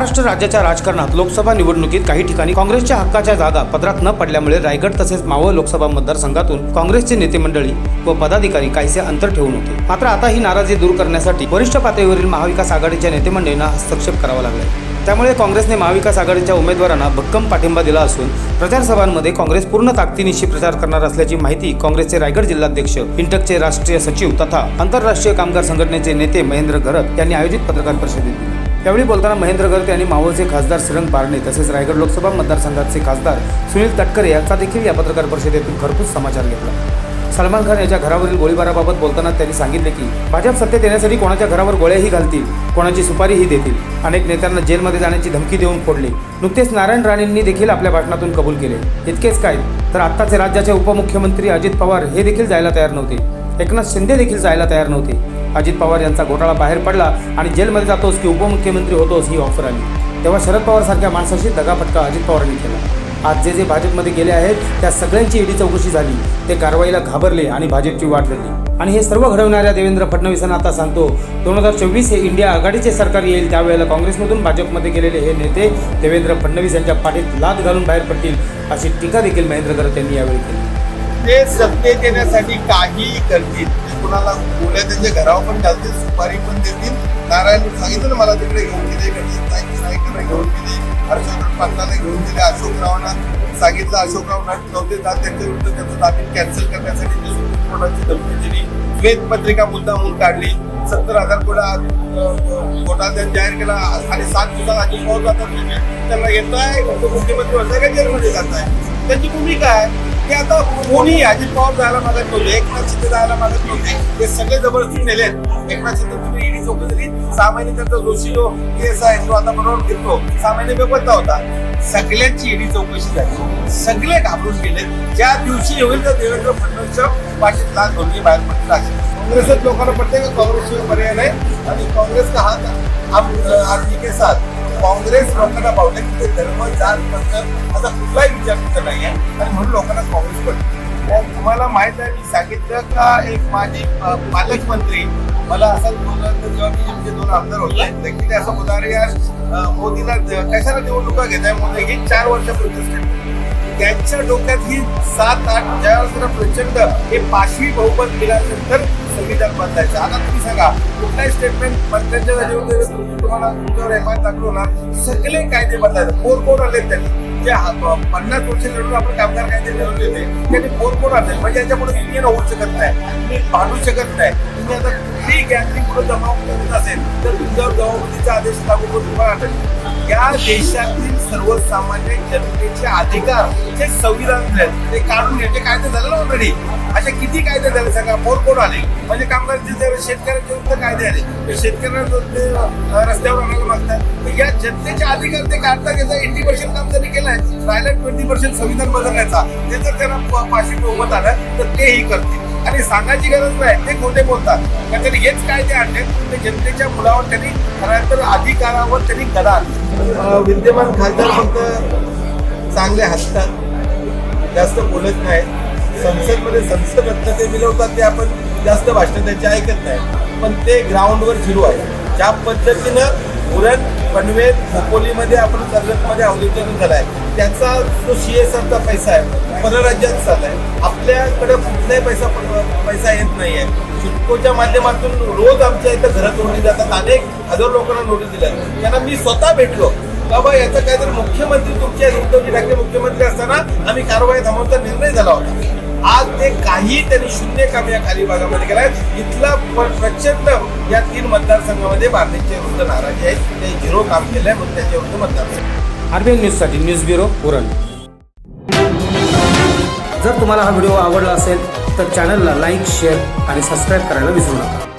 महाराष्ट्र राज्याच्या राजकारणात लोकसभा निवडणुकीत काही ठिकाणी काँग्रेसच्या हक्काच्या जागा पदरात न पडल्यामुळे रायगड तसेच मावळ लोकसभा मतदारसंघातून काँग्रेसचे नेते मंडळी व पदाधिकारी काहीसे अंतर ठेवून होते. मात्र आता ही नाराजी दूर करण्यासाठी वरिष्ठ पातळीवरील महाविकास आघाडीच्या नेते मंडळींना हस्तक्षेप करावा लागला त्यामुळे काँग्रेसने महाविकास आघाडीच्या उमेदवारांना भक्कम पाठिंबा दिला असून प्रचारसभांमध्ये काँग्रेस पूर्ण ताकदीनिशी प्रचार करणार असल्याची माहिती काँग्रेसचे रायगड जिल्हाध्यक्ष इंटकचे राष्ट्रीय सचिव तथा आंतरराष्ट्रीय कामगार संघटनेचे नेते महेंद्र घरत यांनी आयोजित पत्रकार परिषदेत दिली. यावेळी बोलताना महेंद्र घरत यांनी मावळचे खासदार श्रीरंग पारणे तसेच रायगड लोकसभा मतदारसंघाचे खासदार सुनील तटकरे यांचा देखील या पत्रकार परिषदेतून खरपूस समाचार घेतला. सलमान खान याच्या घरावरील गोळीबाराबाबत बोलताना त्यांनी सांगितले की भाजप सत्तेत येण्यासाठी कोणाच्या घरावर गोळ्याही घालतील कोणाची सुपारीही देतील. अनेक नेत्यांना जेलमध्ये जाण्याची धमकी देऊन फोडली. नुकतेच नारायण राणेंनी देखील आपल्या भाषणातून कबूल केले. इतकेच काय? तर आत्ताचे राज्याचे उपमुख्यमंत्री अजित पवार हे देखील जायला तयार नव्हते. एकनाथ शिंदे देखील जायला तयार नव्हते. अजित पवार यांचा घोटाळा बाहेर पडला आणि जेलमध्ये जातोस की उपमुख्यमंत्री होतोस ही ऑफर आली. तेव्हा शरद पवार सारख्या माणसाशी दगाफटका अजित पवारांनी केला. आज जे जे भाजपमध्ये गेले आहेत त्या सगळ्यांची ईडी चौकशी झाली. ते कारवाईला घाबरले आणि भाजपची वाट धरली. आणि हे सर्व घडवणाऱ्या देवेंद्र फडणवीसांना आता सांगतो दोन हजार चोवीस हे इंडिया आघाडीचे सरकार येईल त्यावेळेला काँग्रेसमधून भाजपमध्ये गेलेले हे नेते देवेंद्र फडणवीस यांच्या पाठीत लाद घालून बाहेर पडतील अशी टीका देखील महेंद्र करत यांनी यावेळी केली. ते सत्तेत येण्यासाठी काहीही करतील. ते कुणाला गोळ्या त्यांच्या घरावर पण घालतील सुपारी पण देतील. नारायण सांगितलं ना मला तिकडे घेऊन गेले गणेश नाईकला घेऊन गेले हर्षवर्धन पाटलाला घेऊन गेले अशोकरावांना सांगितलं अशोकराव नव्हते जात त्यांच्या विरुद्ध त्याचं जामीन कॅन्सल करण्यासाठी सुप्रीम कोर्टाची धमकी दिली श्वेतपत्रिका मुद्दा म्हणून काढली. सत्तर हजार कोटा कोर्टात जाहीर केला. आणि सात दिवसात अजित पवार जातात. त्यांना आहे मुख्यमंत्री होता का जेलमध्ये जाताय? त्यांची भूमिका आहे. की आता कोणी अजित पवार जायला मागत नव्हते एकनाथ शिंदे जायला मागत नव्हते. ते सगळे जबरदस्ती नेले एकनाथ शिंदे तुम्ही ईडी चौकशी जरी सहा महिने त्यांचा जोशी जो केस आहे तो आता बरोबर फिरतो सहा महिने बेपत्ता होता. सगळ्यांची ईडी चौकशी झाली. सगळे घाबरून गेले ज्या दिवशी होईल त्या देवेंद्र फडणवीसच्या पाठीत लाल धोरणी बाहेर पडतील असेल काँग्रेसच लोकांना पडते की? काँग्रेसशिवाय पर्याय नाही. आणि काँग्रेस का हात आप आर्थिक के साथ काँग्रेस लोकांना पावले की धर्म जात पंथ असा कुठलाही विचार तिथं नाही आहे. आणि म्हणून लोकांना काँग्रेस पडतो तुम्हाला माहीत आहे मी सांगितलं का एक माजी पालकमंत्री मला असं बोलत तर जेव्हा मी आमचे दोन आमदार होते. की ते असं बोलणार यार मोदीला कशाला निवडणुका घेत आहे मोदी हे चार वर्षापूर्वी त्यांच्या डोक्यात ही सात आठ ज्या प्रचंड हे पाचवी बहुमत मिळाल्यानंतर संविधान बदलायचं आता तुम्ही सांगा कुठलाही स्टेटमेंट मंत्र्यांच्या जागेवर तुम्हाला तुमच्यावर एफ आय दाखल होणार. सगळे कायदे बदलायचे. फोर कोड आले त्यांनी? जे पन्नास वर्ष लढून आपण कामगार कायदे मिळवले होते. त्यांनी फोर कोड आणले म्हणजे याच्यामुळे युनियन होऊ शकत नाही. तुम्ही भांडू शकत नाही. तुम्ही आता कुठलीही गॅदरिंग पुढे जमाव करत असेल तर तुमच्यावर जबाबदारीचा आदेश लागू करून तुम्हाला अटक या देशातील सर्वसामान्य जनतेचे अधिकार जे संविधान आहेत, ते काढून घ्यायचे. कायदे झाले ना ऑलरेडी असे किती कायदे झाले सांगा? फोर कोड आले? म्हणजे कामगार जर शेतकऱ्यांच्या कायदे आले तर शेतकऱ्यांना जर ते रस्त्यावर आणायला मागतात. तर या जनतेचे अधिकार ते काढता घेता एटी पर्सेंट काम त्यांनी केलंय राहिला ट्वेंटी पर्सेंट संविधान बदलण्याचा. ते जर त्यांना पाचशे बहुमत आलं तर तेही करतील. आणि सांगायची गरज नाही. ते खोटे बोलतात. कारण त्यांनी हेच कायदे आणले ते जनतेच्या मुलावर त्यांनी खरं तर अधिकारावर त्यांनी गदा विद्यमान खासदार फक्त चांगले हसतात. जास्त बोलत नाहीत. संसदमध्ये संसद रत्न ते मिळवतात ते आपण जास्त भाषण त्यांचे ऐकत नाही. पण ते ग्राउंडवर झिरो आहे. ज्या पद्धतीनं उरण पनवेल खोपोलीमध्ये आपण कर्जतमध्ये औद्योगिकरण आहे त्याचा जो सी एस आरचा पैसा आहे परराज्यात आहे आपल्याकडे कुठलाही पैसा पैसा येत नाही आहे सिडकोच्या माध्यमातून रोज आमच्या इथं घरात नोटीस जातात. अनेक हजार लोकांना नोटीस दिल्या त्यांना मी स्वतः भेटलो. बाबा याचं काहीतरी मुख्यमंत्री तुमच्या उद्धवजी ठाकरे मुख्यमंत्री असताना आम्ही कारवाई थांबवचा निर्णय झाला होता. आज ते काही त्यांनी शून्य काम या खाली भागामध्ये केलाय इथला प्रचंड या तीन मतदारसंघामध्ये भारतीय विरुद्ध नाराजी आहे. ते झिरो काम केलंय म्हणून त्याच्या विरुद्ध मतदारसंघ. आरबीएन न्यूजसाठी न्यूज ब्युरो उरण. जर तुम्हाला हा व्हिडिओ आवडला असेल तर चॅनलला लाईक शेअर आणि सबस्क्राईब करायला विसरू नका.